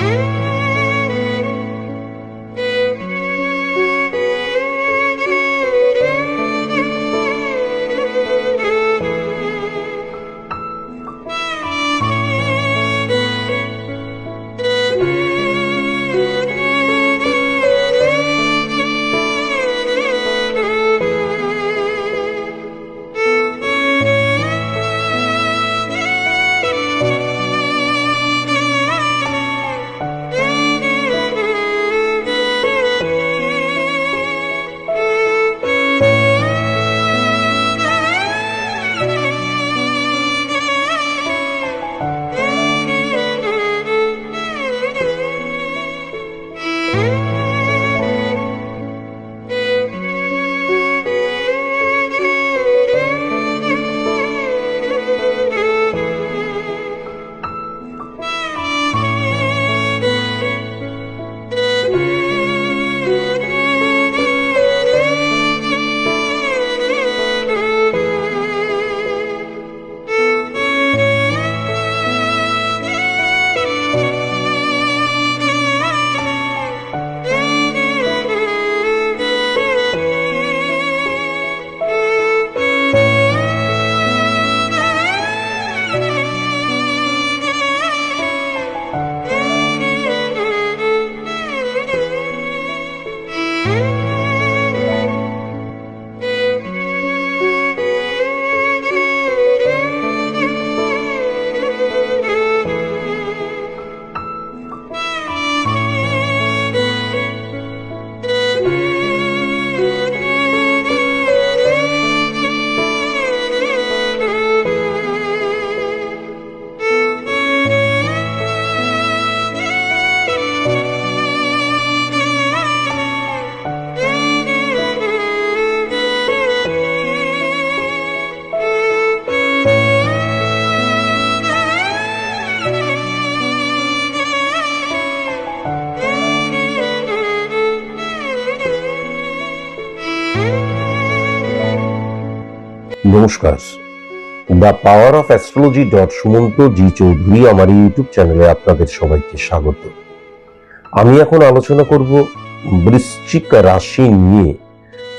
Música নমস্কার। The power of astrology dot Sumanta G Chowdhury আমার YouTube চ্যানেলে আপনাদের সবাইকে স্বাগত। আমি এখন আলোচনা করব বৃশ্চিক রাশি নিয়ে।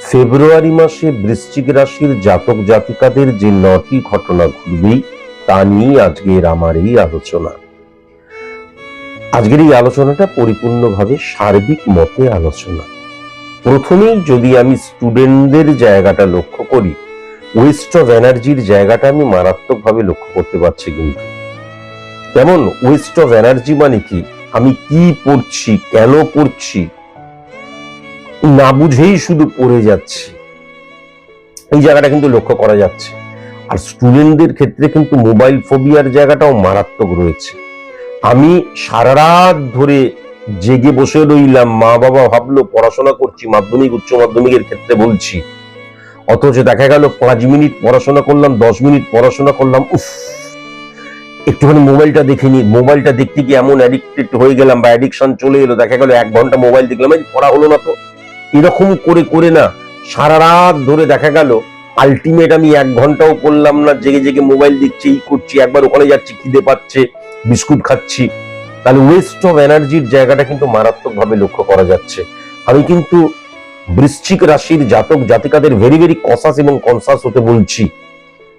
ফেব্রুয়ারি মাসে বৃশ্চিক রাশির জাতক জাতিকাদের যে নটি ঘটনা ঘটবেই তা নিয়ে আজকের আমার এই আলোচনা। আজকের এই আলোচনাটা পরিপূর্ণভাবে সার্বিক মতে আলোচনা। প্রথমেই যদি আমি স্টুডেন্টদের জায়গাটা লক্ষ্য করি ওয়েস্ট অফ এনার্জির জায়গাটা আমি মারাত্মকভাবে লক্ষ্য করতে পারছি কিন্তু। কেমন ওয়েস্ট অফ এনার্জি মানে কি? আমি কি পড়ছি? কেন পড়ছি? না বুঝেই শুধু পড়ে যাচ্ছি। এই জায়গাটা কিন্তু লক্ষ্য করা যাচ্ছে। আর স্টুডেন্টদের ক্ষেত্রে কিন্তু মোবাইল ফোবিয়ার জায়গাটাও মারাত্মক রয়েছে। আমি সারা রাত ধরে জেগে বসে রইলাম মা বাবা ভাবলো, পড়াশোনা করছি, মাধ্যমিক, উচ্চ মাধ্যমিকের ক্ষেত্রে বলছি। অথচ দেখা গেল পাঁচ মিনিট পড়াশোনা করলাম, দশ মিনিট পড়াশোনা করলাম, উফ। একটুখানি মোবাইলটা দেখে নি মোবাইলটা দেখতে গিয়ে এমন অ্যাডিক্টেড হয়ে গেলাম বা অ্যাডিকশন চলে এলো, দেখা গেল এক ঘণ্টা মোবাইল দেখলাম, এই পড়া হলো না তো। এরকম করে করে না, সারা রাত ধরে দেখা গেল আলটিমেট আমি এক ঘন্টাও পড়লাম না, জেগে জেগে মোবাইল দিচ্ছি এই করছি, একবার ওখানে যাচ্ছি, খিদে পাচ্ছে, বিস্কুট খাচ্ছি। তাহলে ওয়েস্ট অফ এনার্জির জায়গাটা কিন্তু মারাত্মকভাবে লক্ষ্য করা যাচ্ছে। আমি কিন্তু বৃশ্চিক রাশির জাতক জাতিকাদের ভেরি ভেরি কসাস এবং কনসাস হতে বলছি।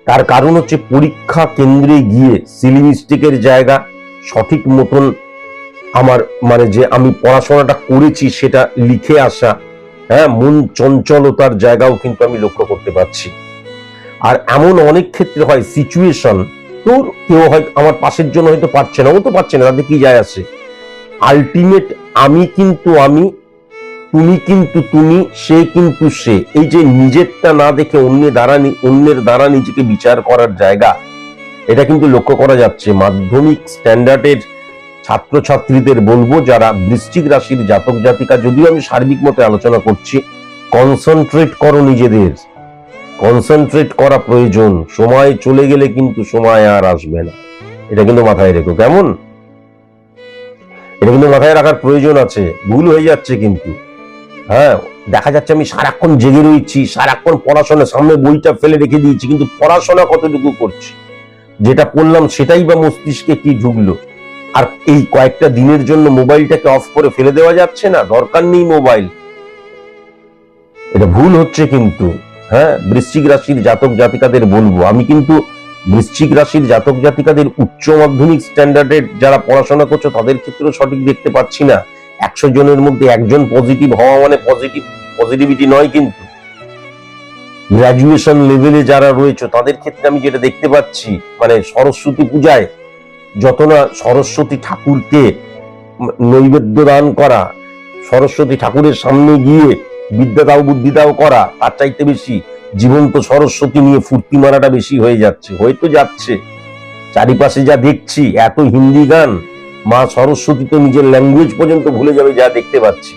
তার কারণ হচ্ছে পরীক্ষা কেন্দ্রে গিয়ে সিলি মিস্টেকের জায়গা, সঠিক মতন আমার মানে যে আমি পড়াশোনাটা করেছি সেটা লিখে আসা হ্যাঁ মন চঞ্চলতার জায়গাও কিন্তু আমি লক্ষ্য করতে পারছি। আর এমন অনেক ক্ষেত্রে হয় সিচুয়েশন তোর কেউ হয়, আমার পাশের জন্য হয়তো পারছে না, ও তো পারছে না তাতে কি যায় আসে? আলটিমেট আমি কিন্তু আমি তুমি কিন্তু তুমি, সে কিন্তু সে। এই যে নিজেরটা না দেখে অন্যের দ্বারা অন্যের দ্বারা নিজেকে বিচার করার জায়গা, এটা কিন্তু লক্ষ্য করা যাচ্ছে। মাধ্যমিক স্ট্যান্ডার্ডের ছাত্রছাত্রীদের বলব, যারা বৃশ্চিক রাশির জাতক জাতিকা, যদিও আমি সার্বিক মতে আলোচনা করছি কনসেন্ট্রেট করো নিজেদের। কনসেন্ট্রেট করা প্রয়োজন। সময় চলে গেলে কিন্তু সময় আর আসবে না। এটা কিন্তু মাথায় রেখো। কেমন? এটা কিন্তু মাথায় রাখার প্রয়োজন আছে। ভুল হয়ে যাচ্ছে কিন্তু। হ্যাঁ দেখা যাচ্ছে আমি সারাক্ষণ জেগে রয়েছি, সারাক্ষণ পড়াশোনা সামনে বইটা ফেলে রেখে দিয়েছি, কিন্তু পড়াশোনা কতটুকু করছি? যেটা পড়লাম সেটাই বা মস্তিষ্কে কি ঢুকলো? আর এই কয়েকটা দিনের জন্য মোবাইলটাকে অফ করে ফেলে দেওয়া যাচ্ছে না? দরকার নেই মোবাইল। এটা ভুল হচ্ছে কিন্তু হ্যাঁ বৃশ্চিক রাশির জাতক জাতিকাদের বলব। আমি কিন্তু বৃশ্চিক রাশির জাতক জাতিকাদের উচ্চ মাধ্যমিক স্ট্যান্ডার্ডের যারা পড়াশোনা করছ, তাদের ক্ষেত্রেও সঠিক দেখতে পাচ্ছি না। একশো জনের মধ্যে একজন পজিটিভ হওয়া মানে পজিটিভ পজিটিভিটি নয় কিন্তু। গ্রাজুয়েশন লেভেলে যারা রয়েছে, তাদের ক্ষেত্রে আমি যেটা দেখতে পাচ্ছি মানে সরস্বতী পূজায় যত না সরস্বতী ঠাকুরকে নৈবেদ্য দান করা, সরস্বতী ঠাকুরের সামনে গিয়ে বিদ্যা দাও, বুদ্ধি দাও করা, তার চাইতে বেশি জীবন্ত সরস্বতী নিয়ে ফুর্তি মারাটা বেশি হয়ে যাচ্ছে হয়তো যাচ্ছে। চারিপাশে যা দেখছি, এত হিন্দি গান মা সরস্বতী তো নিজের ল্যাঙ্গুয়েজ পর্যন্ত ভুলে যাবে যা দেখতে পাচ্ছি।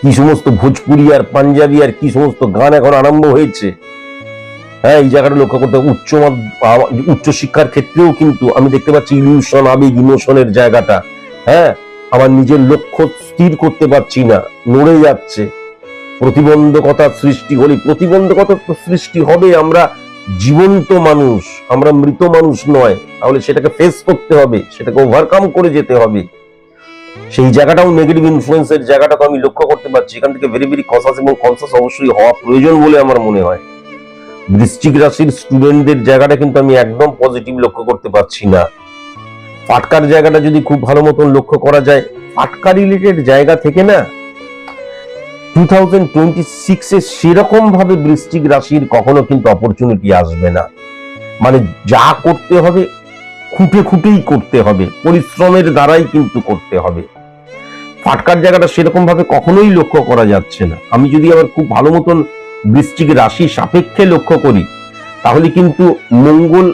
কি সমস্ত ভোজপুরি আর পাঞ্জাবি আর কি সমস্ত গান এখন আরম্ভ হয়েছে। হ্যাঁ এই জায়গাটা লক্ষ্য করতে উচ্চ উচ্চ শিক্ষার ক্ষেত্রেও কিন্তু আমি দেখতে পাচ্ছি ইলিউশন আবেগ ইমোশনের জায়গাটা। হ্যাঁ আমার নিজের লক্ষ্য স্থির করতে পারছি না, নড়ে যাচ্ছে। প্রতিবন্ধকতা সৃষ্টি হলে প্রতিবন্ধকতা সৃষ্টি হবে, আমরা জীবন্ত মানুষ, আমরা মৃত মানুষ নয়, তাহলে সেটাকে ফেস করতে হবে, সেটাকে ওভারকাম করে যেতে হবে। সেই জায়গাটাও নেগেটিভ ইনফ্লুয়েন্সের জায়গাটাকে আমি লক্ষ্য করতে পারছি, এখান থেকে ভেরি ভেরি কনসাস এবং কনসাস অবশ্যই হওয়া প্রয়োজন বলে আমার মনে হয়। বৃশ্চিক রাশির স্টুডেন্টদের জায়গাটা কিন্তু আমি একদম পজিটিভ লক্ষ্য করতে পারছি না। ফাটকার জায়গাটা যদি খুব ভালো মতন লক্ষ্য করা যায়, ফাটকা রিলেটেড জায়গা থেকে না টু থাউজেন্ড টোয়েন্টি সিক্সে বৃশ্চিক রাশির কখনো কিন্তু অপরচুনিটি আসবে না। মানে যা করতে হবে, খুঁটে খুঁটেই করতে হবে, পরিশ্রমের দ্বারাই কিন্তু করতে হবে। ফাটকার জায়গাটা সেরকম ভাবে কখনোই লক্ষ্য করা যাচ্ছে না। আমি যদি আবার খুব ভালো মতন বৃশ্চিক রাশি সাপেক্ষে লক্ষ্য করি, তাহলে কিন্তু মঙ্গল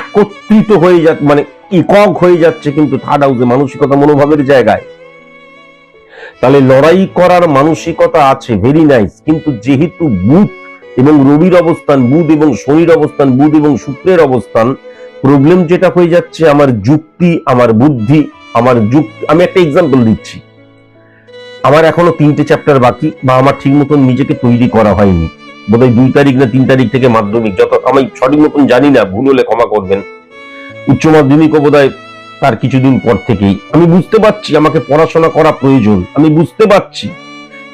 একত্রিত হয়ে যা মানে একক হয়ে যাচ্ছে কিন্তু থার্ড হাউসে মানসিকতা মনোভাবের জায়গায়। তাহলে লড়াই করার মানসিকতা আছে ভেরি নাইস কিন্তু যেহেতু বুধ এবং রবির অবস্থান বুধ এবং শনির অবস্থান বুধ এবং শুক্রের অবস্থান প্রবলেম যেটা হয়ে যাচ্ছে আমার যুক্তি, আমার বুদ্ধি, আমার যুক্তি, আমি একটা এক্সাম্পল দিচ্ছি। আমার এখনও তিনটে চ্যাপ্টার বাকি বা আমার ঠিক মতন নিজেকে তৈরি করা হয়নি। বোধহয় দুই তারিখ না তিন তারিখ থেকে মাধ্যমিক, যত আমি সঠিক মতন জানি না, ভুল হলে ক্ষমা করবেন। উচ্চ মাধ্যমিকও বোধহয় তার কিছুদিন পর থেকেই। আমি বুঝতে পারছি আমাকে পড়াশোনা করা প্রয়োজন। আমি বুঝতে পারছি।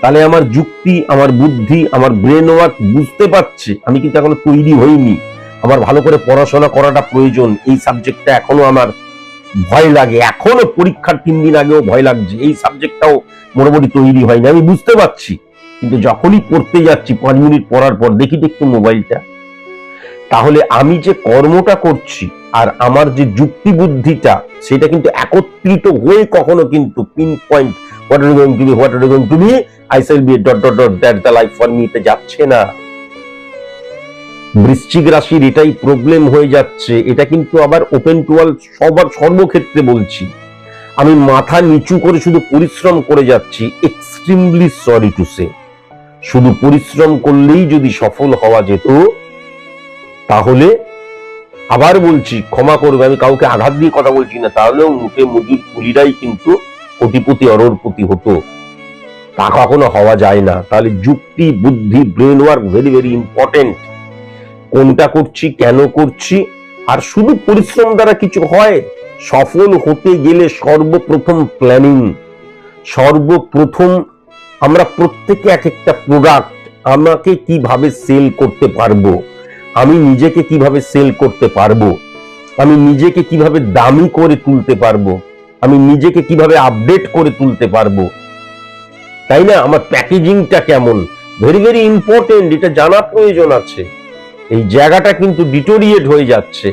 তাহলে আমার যুক্তি, আমার বুদ্ধি, আমার ব্রেন ওয়ার্ক বুঝতে পারছে। আমি কিন্তু এখনও তৈরি হইনি। আমার ভালো করে পড়াশোনা করাটা প্রয়োজন। এই সাবজেক্টটা এখনও আমার ভয় লাগে। এখনও পরীক্ষার তিন দিন আগেও ভয় লাগছে। এই সাবজেক্টটাও মোটামুটি তৈরি হয়নি। আমি বুঝতে পারছি। কিন্তু যখনই পড়তে যাচ্ছি, পাঁচ মিনিট পড়ার পর দেখি তো একটু মোবাইলটা। তাহলে আমি যে কর্মটা করছি আর আমার যে যুক্তি বুদ্ধিটা সেটা কিন্তু একত্রিত হয়ে কখনো কিন্তু পিন পয়েন্ট আমি মাথা নিচু করে শুধু পরিশ্রম করে যাচ্ছি এক্সট্রিমলি সরি টু সে শুধু পরিশ্রম করলেই যদি সফল হওয়া যেত, তাহলে আবার বলছি, ক্ষমা করবে, আমি কাউকে আঘাত দিয়ে কথা বলছি না, তাহলেও মুখে মুজুর কুলিরাই কিন্তু কোটিপতি, অরোরপতি হতো। তা কখনো হওয়া যায় না। তাহলে যুক্তি, বুদ্ধি brain work very very important কোনটা করছি, কেন করছি? আর শুধু পরিশ্রম দ্বারা কিছু হয়? সফল হতে গেলে সর্বপ্রথম প্ল্যানিং সর্বপ্রথম আমরা প্রত্যেকে এক একটা প্রোডাক্ট আমাকে কীভাবে সেল করতে পারব? আমি নিজেকে কীভাবে সেল করতে পারব? আমি নিজেকে কীভাবে দামি করে তুলতে পারব? আমি নিজেকে কীভাবে আপডেট করে তুলতে পারব? তাই না? আমার প্যাকেজিংটা কেমন? ভেরি ভেরি ইম্পর্টেন্ট এটা জানা প্রয়োজন আছে। এই জায়গাটা কিন্তু ডিটোরিয়েট হয়ে যাচ্ছে।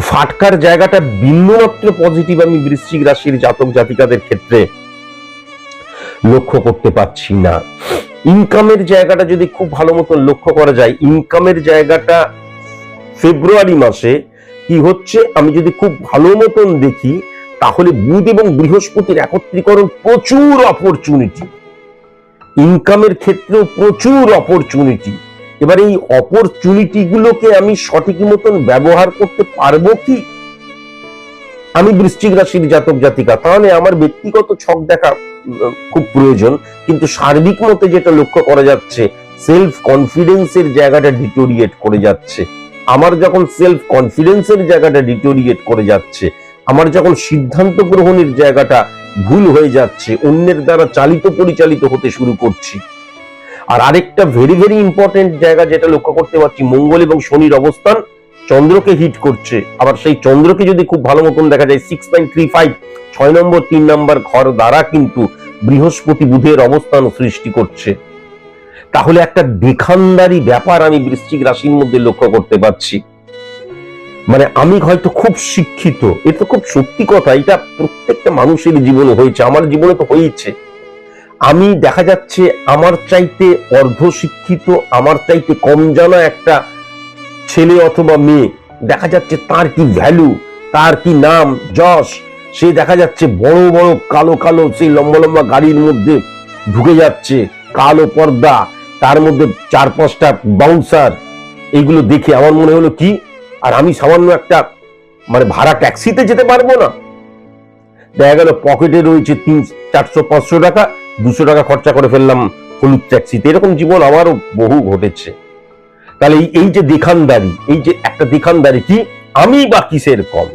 ফাটকার জায়গাটা বিন্দুমাত্র পজিটিভ আমি বৃশ্চিক রাশির জাতক জাতিকাদের ক্ষেত্রে লক্ষ্য করতে পারছি না। ইনকামের জায়গাটা যদি খুব ভালো মতো লক্ষ্য করা যায় ইনকামের জায়গাটা ফেব্রুয়ারি মাসে কি হচ্ছে? আমি যদি খুব ভালো মতন দেখি, তাহলে বুধ এবং বৃহস্পতির একত্রীকরণ প্রচুর অপরচুনিটি ইনকামের ক্ষেত্রেও প্রচুর অপরচুনিটি এবার এই অপরচুনিটি গুলোকে আমি সঠিক মতন ব্যবহার করতে পারব কি? আমি বৃশ্চিক রাশির জাতক জাতিকা, তাহলে আমার ব্যক্তিগত ছক দেখা খুব প্রয়োজন। কিন্তু সার্বিক মতে যেটা লক্ষ্য করা যাচ্ছে সেলফ কনফিডেন্সের জায়গাটা ডিটোরিয়েট করে যাচ্ছে। আমার যখন সেলফ কনফিডেন্সের জায়গাটা ডিটোরিয়েট করে যাচ্ছে, আমার যখন সিদ্ধান্ত গ্রহণের জায়গাটা ভুল হয়ে যাচ্ছে, অন্যের দ্বারা চালিত পরিচালিত হতে শুরু করছি। আর আরেকটা ভেরি ভেরি ইম্পর্টেন্ট জায়গা যেটা লক্ষ্য করতে পারছি, মঙ্গল এবং শনির অবস্থান চন্দ্রকে হিট করছে। আবার সেই চন্দ্রকে যদি খুব ভালো মতন দেখা যায় সিক্স পয়েন্ট থ্রি ফাইভ ছয় নম্বর, তিন নম্বর ঘর দ্বারা কিন্তু বৃহস্পতি বুধের অবস্থান সৃষ্টি করছে। তাহলে একটা দেখানদারি ব্যাপার আমি বৃশ্চিক রাশির মধ্যে লক্ষ্য করতে পারছি। মানে আমি হয়তো খুব শিক্ষিত এটা খুব সত্যি কথা, এটা প্রত্যেকটা মানুষের জীবনে হয়েছে, আমার জীবনে তো হয়েছে আমি দেখা যাচ্ছে আমার চাইতে অর্ধশিক্ষিত, আমার চাইতে কম জানা একটা ছেলে অথবা মেয়ে, দেখা যাচ্ছে তার কি ভ্যালু তার কি নাম, যশ, সে দেখা যাচ্ছে বড় বড় কালো কালো সেই লম্বা লম্বা গাড়ির মধ্যে ঢুকে যাচ্ছে, কালো পর্দা, তার মধ্যে চার পাঁচটা বাউন্সার এইগুলো দেখে আমার মনে হলো কি, আর আমি সামান্য একটা মানে ভাড়া ট্যাক্সিতে যেতে পারব না। দেখা গেল পকেটে রয়েছে তিন, চারশো, পাঁচশো টাকা, দুশো টাকা খরচা করে ফেললাম হলুদ ট্যাক্সিতে এরকম জীবন আমারও বহু ঘটেছে। তাহলে এই- যে দেখানদারি, এই যে একটা দেখানদারি, কি আমি বা কিসের কম?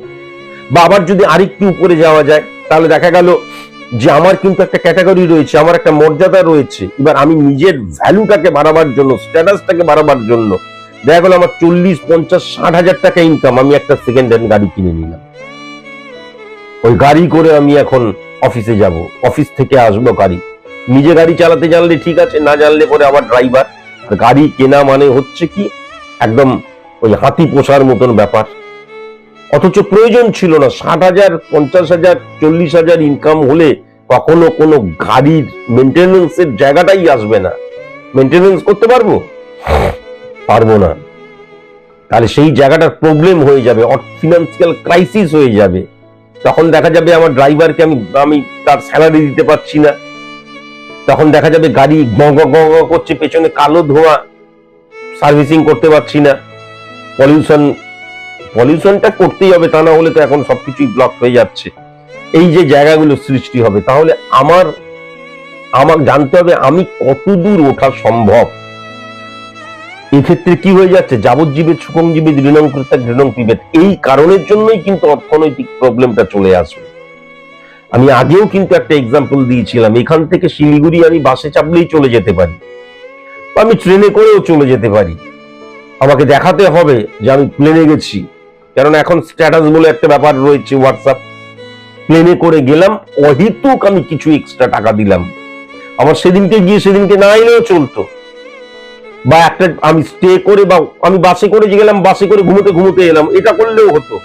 বা আবার যদি আরেকটু উপরে যাওয়া যায়, তাহলে দেখা গেল যে আমার কিন্তু একটা ক্যাটাগরি রয়েছে, আমার একটা মর্যাদা রয়েছে। এবার আমি নিজের ভ্যালুটাকে বাড়াবার জন্য, স্ট্যাটাসটাকে বাড়াবার জন্য, দেখা গেল আমার চল্লিশ, পঞ্চাশ, ষাট হাজার টাকা ইনকাম আমি একটা সেকেন্ড হ্যান্ড গাড়ি কিনে নিলাম। ওই গাড়ি করে আমি এখন অফিসে যাব অফিস থেকে আসব গাড়ি। নিজে গাড়ি চালাতে জানলে ঠিক আছে, না জানলে পরে আমার ড্রাইভার গাড়ি কেনা মানে হচ্ছে কি একদম ওই হাতি পোষার মতন ব্যাপার। অথচ প্রয়োজন ছিল না, ষাট হাজার, পঞ্চাশ হাজার, চল্লিশ হাজার ইনকাম হলে কখনো কোনো গাড়ির মেনটেনেন্সের জায়গাটাই আসবে না। মেনটেনেন্স করতে পারব? পারব না। তাহলে সেই জায়গাটার প্রবলেম হয়ে যাবে ফিনান্সিয়াল ক্রাইসিস হয়ে যাবে। তখন দেখা যাবে আমার ড্রাইভারকে আমি আমি তার স্যালারি দিতে পারছি না। তখন দেখা যাবে গাড়ি গ গ গ গ করছে, পেছনে কালো ধোঁয়া। সার্ভিসিং করতে পারছি না। পলিউশন, পলিউশনটা করতেই হবে, তা না হলে তো এখন সবকিছুই ব্লক হয়ে যাচ্ছে। এই যে জায়গাগুলো সৃষ্টি হবে, তাহলে আমার আমার জানতে হবে আমি কতদূর ওঠা সম্ভব? এক্ষেত্রে কি হয়ে যাচ্ছে? যাবজ্জীবের সুকমজীবী দৃঢ়ং কৃতা দৃঢ়ং পিবেত এই কারণের জন্যই কিন্তু অর্থনৈতিক প্রবলেমটা চলে আসবে। আমি আগেও কিন্তু একটা এক্সাম্পল দিয়েছিলাম, এখান থেকে শিলিগুড়ি আমি বাসে চাপলেই চলে যেতে পারি। আমি ট্রেনে করেও চলে যেতে পারি। আমাকে দেখাতে হবে যে আমি প্লেনে গেছি। কারণ এখন স্ট্যাটাস বলে একটা ব্যাপার রয়েছে হোয়াটসঅ্যাপ প্লেনে করে গেলাম, অহেতুক আমি কিছু এক্সট্রা টাকা দিলাম। আমার সেদিনকে গিয়ে সেদিনকে না এলেও চলতো। বা একটা আমি স্টে করে বা আমি বাসে করে গেলাম বাসে করে ঘুমোতে ঘুমোতে এলাম, এটা করলেও হতো।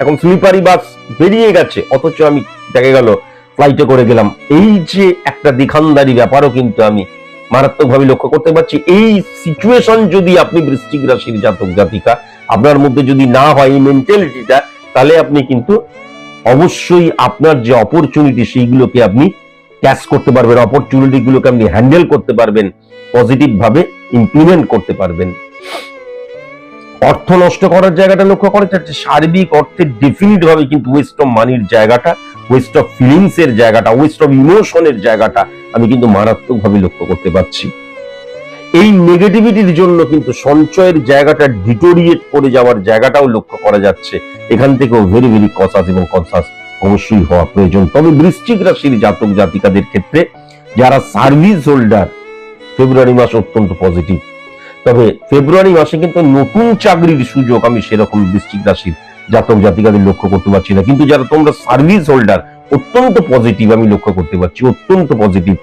এখন স্লিপারি বাস বেরিয়ে গেছে, অথচ আমি দেখা গেল ফ্লাইটে করে গেলাম। এই যে একটা দিখানদারি ব্যাপারও কিন্তু আমি মারাত্মকভাবে লক্ষ্য করতে পারছি। এই সিচুয়েশন যদি আপনি বৃশ্চিক রাশির জাতক, জাতিকা, আপনার মধ্যে যদি না হয় এই মেন্টালিটিটা তাহলে আপনি কিন্তু অবশ্যই আপনার যে অপরচুনিটি সেইগুলোকে আপনি ক্যাচ করতে পারবেন অপরচুনিটি গুলোকে আপনি হ্যান্ডেল করতে পারবেন পজিটিভ ভাবে ইমপ্লিমেন্ট করতে পারবেন। অর্থ নষ্ট করার জায়গাটা লক্ষ্য করা যাচ্ছে সার্বিক অর্থের ডেফিনিট ভাবে কিন্তু ওয়েস্ট অফ মানির জায়গাটা ওয়েস্ট অফ ফিলিংস এর জায়গাটা ওয়েস্ট অফ ইমোশনের জায়গাটা আমি কিন্তু মারাত্মক ভাবে লক্ষ্য করতে পারছি। এই নেগেটিভিটির জন্য কিন্তু সঞ্চয়ের জায়গাটা ডিটোরিয়েট করে যাওয়ার জায়গাটাও লক্ষ্য করা যাচ্ছে। এখান থেকেও ভেরি ভেরি কসাস এবং কনসাস অবশ্যই হওয়া প্রয়োজন। তবে বৃশ্চিক রাশির জাতক জাতিকাদের ক্ষেত্রে যারা সার্ভিস হোল্ডার ফেব্রুয়ারি মাস অত্যন্ত পজিটিভ তবে ফেব্রুয়ারি মাসে কিন্তু নতুন চাকরির সুযোগ আমি সেরকম বৃশ্চিক রাশির জাতক জাতিকাদের লক্ষ্য করতে পারছি না। কিন্তু যারা তোমরা সার্ভিস হোল্ডার অত্যন্ত পজিটিভ আমি লক্ষ্য করতে পারছি, অত্যন্ত পজিটিভ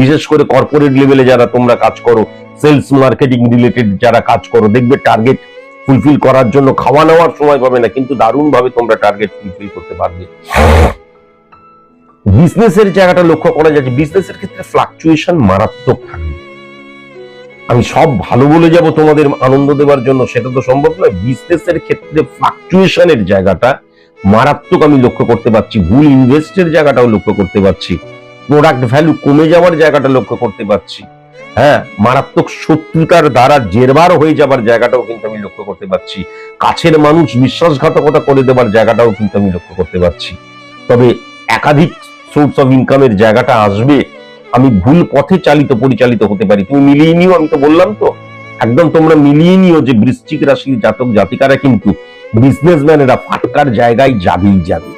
বিশেষ করে কর্পোরেট লেভেলে যারা তোমরা কাজ করো সেলস মার্কেটিং রিলেটেড যারা কাজ করো, দেখবে টার্গেট ফুলফিল করার জন্য খাওয়া নেওয়ার সময় পাবে না, কিন্তু দারুণ ভাবে তোমরা টার্গেট ফুলফিল করতে পারবে। বিজনেসের জায়গাটা লক্ষ্য করা যাচ্ছে। বিজনেসের ক্ষেত্রে ফ্লাকচুয়েশন মারাত্মক থাকবে আমি সব ভালো বলে যাব তোমাদের আনন্দ দেওয়ার জন্য, সেটা তো সম্ভব নয়। বিজনেসের ক্ষেত্রে ফ্লাকচুয়েশনের জায়গাটা মারাত্মক আমি লক্ষ্য করতে পারছি। ভুল ইনভেস্টের জায়গাটাও লক্ষ্য করতে পারছি। প্রোডাক্ট ভ্যালু কমে যাওয়ার জায়গাটা লক্ষ্য করতে পারছি। হ্যাঁ মারাত্মক শত্রুতার দ্বারা জেরবার হয়ে যাবার জায়গাটাও কিন্তু আমি লক্ষ্য করতে পারছি। কাছের মানুষ বিশ্বাসঘাতকতা করে দেবার জায়গাটাও কিন্তু আমি লক্ষ্য করতে পারছি। তবে একাধিক সোর্স অফ ইনকামের জায়গাটা আসবে আমি ভুল পথে চালিত, পরিচালিত হতে পারি। তুমি মিলিয়ে নিও, আমি তো বললাম তো। একদম তোমরা মিলিয়ে নিও যে বৃশ্চিক রাশির জাতক, জাতিকারা কিন্তু বিজনেসম্যানেরা ফাটকার জায়গায় যাবেই যাবে।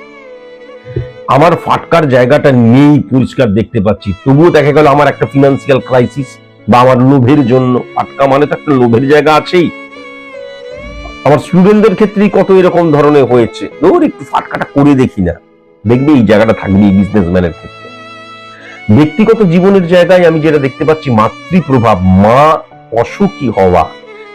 আমার ফাটকার জায়গাটা নেই, পরিষ্কার দেখতে পাচ্ছি। তবুও দেখা গেল আমার একটা ফিনান্সিয়াল ক্রাইসিস বা আমার লোভের জন্য। ফাটকা মানে তো একটা লোভের জায়গা আছেই। আমার স্টুডেন্টদের ক্ষেত্রেই কত এরকম ধরনের হয়েছে। ধর একটু ফাটকাটা করে দেখি না। দেখবে এই জায়গাটা থাকবে এই বিজনেসম্যানের ক্ষেত্রে। ব্যক্তিগত জীবনের জায়গায় আমি যেটা দেখতে পাচ্ছি, মাতৃপ্রভাব, মা অসুখী হওয়া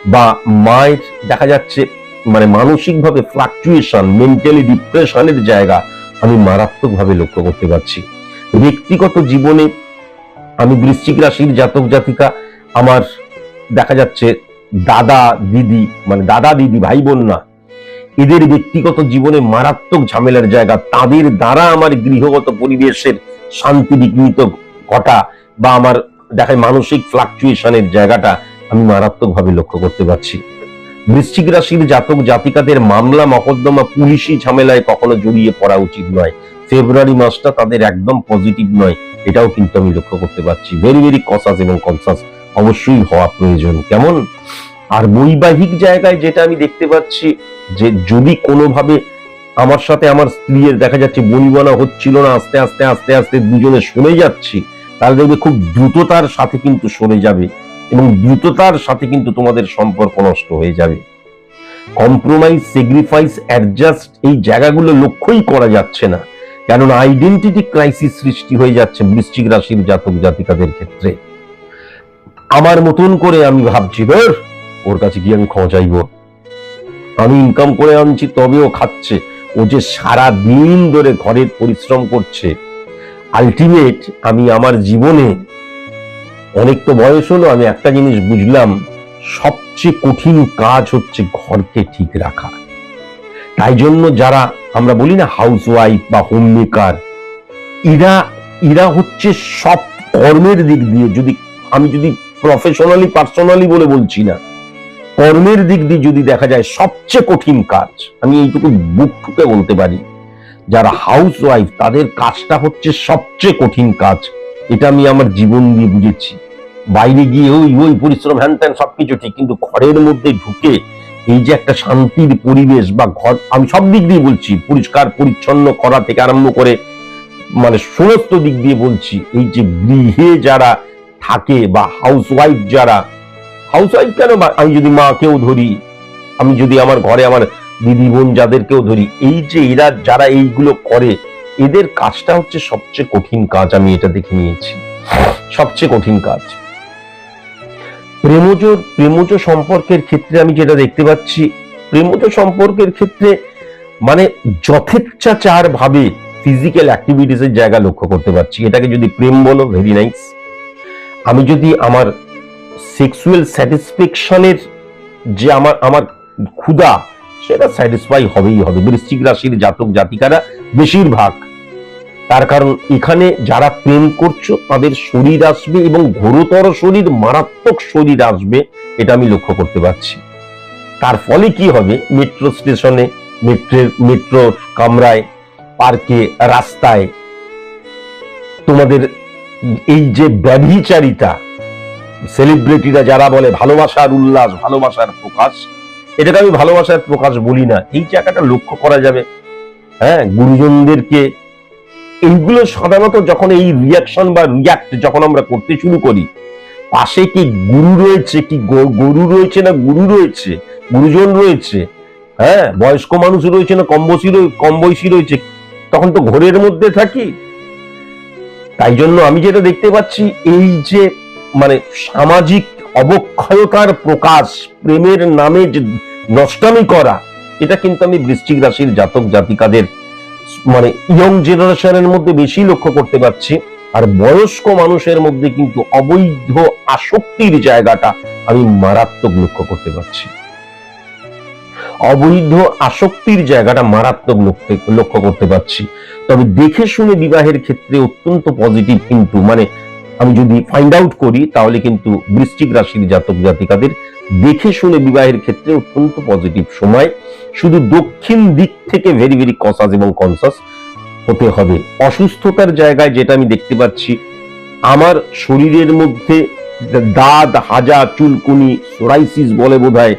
বা মায়ের দেখা যাচ্ছে মানে মানসিকভাবে ফ্লাকচুয়েশন মেন্টালি ডিপ্রেশনের জায়গা আমি মারাত্মকভাবে লক্ষ্য করতে পারছি। ব্যক্তিগত জীবনে আমি বৃশ্চিক রাশির জাতক জাতিকা, আমার দেখা যাচ্ছে দাদা, দিদি মানে দাদা, দিদি ভাই বোন না, এদের ব্যক্তিগত জীবনে মারাত্মক ঝামেলার জায়গা, তাদের দ্বারা আমার গৃহগত পরিবেশের শান্তি বিঘ্নিত ঘটা বা আমার দেখায় মানসিক ফ্লাকচুয়েশনের জায়গাটা আমি মারাত্মকভাবে লক্ষ্য করতে পারছি। বৃশ্চিক রাশির জাতক জাতিকাদের মামলা, মকদ্দমা, পুলিশি ঝামেলায় কখনো জড়িয়ে পড়া উচিত নয়। ফেব্রুয়ারি মাসটা তাদের একদম পজিটিভ নয়, এটাও কিন্তু আমি লক্ষ্য করতে পারছি। ভেরি ভেরি কসাস এবং কনসাস অবশ্যই হওয়া প্রয়োজন। কেমন? আর বৈবাহিক জায়গায় যেটা আমি দেখতে পাচ্ছি, যে যদি কোনোভাবে আমার সাথে আমার স্ত্রীর দেখা যাচ্ছে বনিবনা হচ্ছিল না, আস্তে আস্তে আস্তে আস্তে দুজনে সরে যাচ্ছি। তাহলে দেখবে খুব দ্রুততার সাথে কিন্তু সরে যাবে এবং দ্রুততার সাথে কিন্তু তোমাদের সম্পর্ক নষ্ট হয়ে যাবে। কম্প্রোমাইজ সেগ্রিফাইস অ্যাডজাস্ট এই জায়গাগুলো লক্ষ্যই করা যাচ্ছে না। কেননা আইডেন্টিটি ক্রাইসিস সৃষ্টি হয়ে যাচ্ছে বৃশ্চিক রাশির জাতক জাতিকাদের ক্ষেত্রে। আমার মতন করে আমি ভাবছি ওর কাছে গিয়ে আমি ক্ষমা চাইব। আমি ইনকাম করে আনছি, তবেও খাচ্ছে। ও যে সারা দিন ধরে ঘরের পরিশ্রম করছে আলটিমেট আমি আমার জীবনে অনেক তো বয়স হলো, আমি একটা জিনিস বুঝলাম, সবচেয়ে কঠিন কাজ হচ্ছে ঘরকে ঠিক রাখা। তাই জন্য যারা, আমরা বলি না হাউস ওয়াইফ বা হোম মেকার এরা এরা হচ্ছে সব কর্মের দিক দিয়ে, যদি আমি যদি প্রফেশনালি পার্সোনালি বলে বলছি না কর্মের দিক দিয়ে যদি দেখা যায় সবচেয়ে কঠিন কাজ, আমি এইটুকু বুক ঠুকে বলতে পারি, যারা হাউস ওয়াইফ তাদের কাজটা হচ্ছে সবচেয়ে কঠিন কাজ। এটা আমি আমার জীবন দিয়ে বুঝেছি। বাইরে গিয়ে ওই ওই পরিশ্রম, হ্যান ত্যান সবকিছু ঠিক, কিন্তু ঘরের মধ্যে ঢুকে এই যে একটা শান্তির পরিবেশ বা ঘর, আমি সব দিক দিয়ে বলছি, পরিষ্কার, পরিচ্ছন্ন করা থেকে আরম্ভ করে মানে সমস্ত দিক দিয়ে বলছি, এই যে গৃহে যারা থাকে বা হাউস ওয়াইফ যারা হাউস ওয়াইফ কেন আমি যদি মাকেও ধরি, আমি যদি আমার ঘরে আমার দিদি বোন যাদেরকেও ধরি, এই যে এরা যারা এইগুলো করে, এদের কাজটা হচ্ছে সবচেয়ে কঠিন কাজ, আমি এটা দেখে নিয়েছি। সবচেয়ে কঠিন কাজ। প্রেমজ প্রেমজ সম্পর্কের ক্ষেত্রে আমি যেটা দেখতে পাচ্ছি, প্রেমজ সম্পর্কের ক্ষেত্রে মানে যথেচ্ছাচার ভাবে ফিজিক্যাল অ্যাক্টিভিটিসের জায়গা লক্ষ্য করতে পারছি। এটাকে যদি প্রেম বলো ভেরি নাইস আমি যদি আমার সেক্সুয়াল স্যাটিসফ্যাকশনের যে আমার আমার ক্ষুধা, সেটা স্যাটিসফাই হবেই হবে। বৃশ্চিক রাশির জাতক জাতিকারা বেশিরভাগ। তার কারণ এখানে যারা প্রেম করছ, তাদের শরীর আসবে এবং ঘোরতর শরীর, মারাত্মক শরীর আসবে, এটা আমি লক্ষ্য করতে পারছি। তার ফলে কি হবে? মেট্রো স্টেশনে মেট্রো মেট্রো কামরায় পার্কে রাস্তায় তোমাদের এই যে ব্যভিচারিতা সেলিব্রিটিরা যারা বলে ভালোবাসার উল্লাস, ভালোবাসার প্রকাশ, এটাকে আমি ভালোবাসার প্রকাশ বলি না। এই জায়গাটা লক্ষ্য করা যাবে। হ্যাঁ গুরুজনদেরকে এইগুলো সাধারণত যখন এই রিয়াকশন বা রিয়াক্ট যখন আমরা করতে শুরু করি, পাশে কি গুরু রয়েছে, কি গরু রয়েছে না গুরু রয়েছে, গুরুজন রয়েছে হ্যাঁ বয়স্ক মানুষ রয়েছে না কম বয়সী কম বয়সী রয়েছে, তখন তো ঘোরের মধ্যে থাকি। তাই জন্য আমি যেটা দেখতে পাচ্ছি, এই যে মানে সামাজিক অবক্ষয়তার প্রকাশ, প্রেমের নামে যে নষ্টামি করা, এটা কিন্তু আমি বৃশ্চিক রাশির জাতক জাতিকাদের মানে ইয়ং জেনারেশনের মধ্যে বেশি লক্ষ্য করতে পারছি। আর বয়স্ক মানুষের মধ্যে কিন্তু অবৈধ আসক্তির জায়গাটা আমি মারাত্মক লক্ষ্য করতে পারছি। অবৈধ আসক্তির জায়গাটা মারাত্মক লক্ষ্য- করতে পারছি। তবে দেখে শুনে বিবাহের ক্ষেত্রে অত্যন্ত পজিটিভ কিন্তু মানে আমি যদি ফাইন্ড আউট করি, তাহলে কিন্তু বৃশ্চিক রাশির জাতক জাতিকাদের দেখে শুনে বিবাহের ক্ষেত্রে অত্যন্ত পজিটিভ সময়। শুধু দক্ষিণ দিক থেকে ভেরি ভেরি কসাস এবং কনসাস হতে হবে। অসুস্থতার জায়গায় যেটা আমি দেখতে পাচ্ছি, আমার শরীরের মধ্যে দাঁত, হাজা, চুলকুনি সোরাইসিস বলে বোধহয়,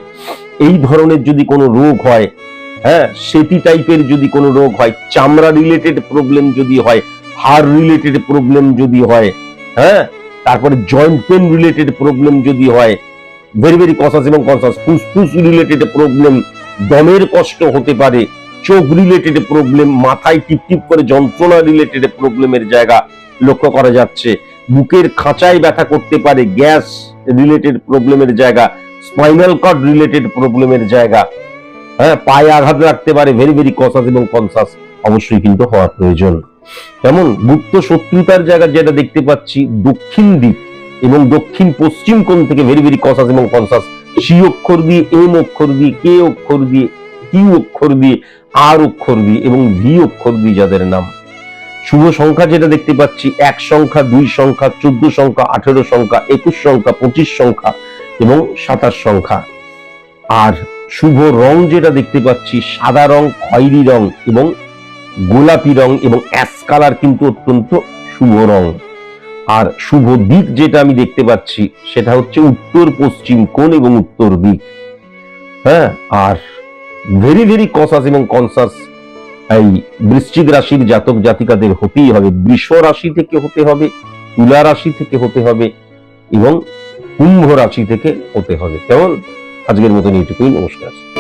এই ধরনের যদি কোনো রোগ হয় হ্যাঁ সেটি টাইপের যদি কোনো রোগ হয়, চামড়া রিলেটেড প্রবলেম যদি হয়, হাড় রিলেটেড প্রবলেম যদি হয় হ্যাঁ তারপরে জয়েন্ট পেন রিলেটেড প্রবলেম যদি হয় ভেরি ভেরি কনসাস এবং কনসাস ফুসফুস রিলেটেড প্রবলেম দমের কষ্ট হতে পারে, চোখ রিলেটেড প্রবলেম মাথায় টিপ টিপ করে যন্ত্রণা রিলেটেড প্রবলেমের জায়গা লক্ষ্য করা যাচ্ছে। বুকের খাঁচায় ব্যথা করতে পারে, গ্যাস রিলেটেড প্রবলেমের জায়গা স্পাইনাল কর্ড রিলেটেড প্রবলেমের জায়গা। হ্যাঁ পায়ে আঘাত রাখতে পারে ভেরি ভেরি কনসাস এবং কনসাস অবশ্যই কিন্তু হওয়া প্রয়োজন। যেমন গুপ্ত শত্রুতার জায়গা যেটা দেখতে পাচ্ছি দক্ষিণ দিক এবং দক্ষিণ পশ্চিম কোণ থেকে ভেরি ভেরি কনসাস এবং কনসাস সি অক্ষর দিয়ে, এম অক্ষর দিয়ে, কে অক্ষর দিয়ে কিউ অক্ষর দিয়ে, আর অক্ষর দিয়ে এবং ভি অক্ষর দিয়ে যাদের নাম। শুভ সংখ্যা যেটা দেখতে পাচ্ছি, এক সংখ্যা, দুই সংখ্যা, চোদ্দ সংখ্যা, আঠেরো সংখ্যা, একুশ সংখ্যা, পঁচিশ সংখ্যা এবং সাতাশ সংখ্যা। আর শুভ রং যেটা দেখতে পাচ্ছি, সাদা রং, খয়েরি রং এবং গোলাপি রং এবং অ্যাশ কালার কিন্তু অত্যন্ত শুভ রং। আর শুভ দিক যেটা আমি দেখতে পাচ্ছি, সেটা হচ্ছে উত্তর পশ্চিম কোণ এবং উত্তর দিক। হ্যাঁ আর ভেরি ভেরি কসাস এবং কনসাস এই বৃশ্চিক রাশির জাতক জাতিকাদের হতেই হবে। বৃষ রাশি থেকে হতে হবে, তুলা রাশি থেকে হতে হবে এবং কুম্ভ রাশি থেকে হতে হবে। কেমন? আজকের মতন এইটুকুই, নমস্কার।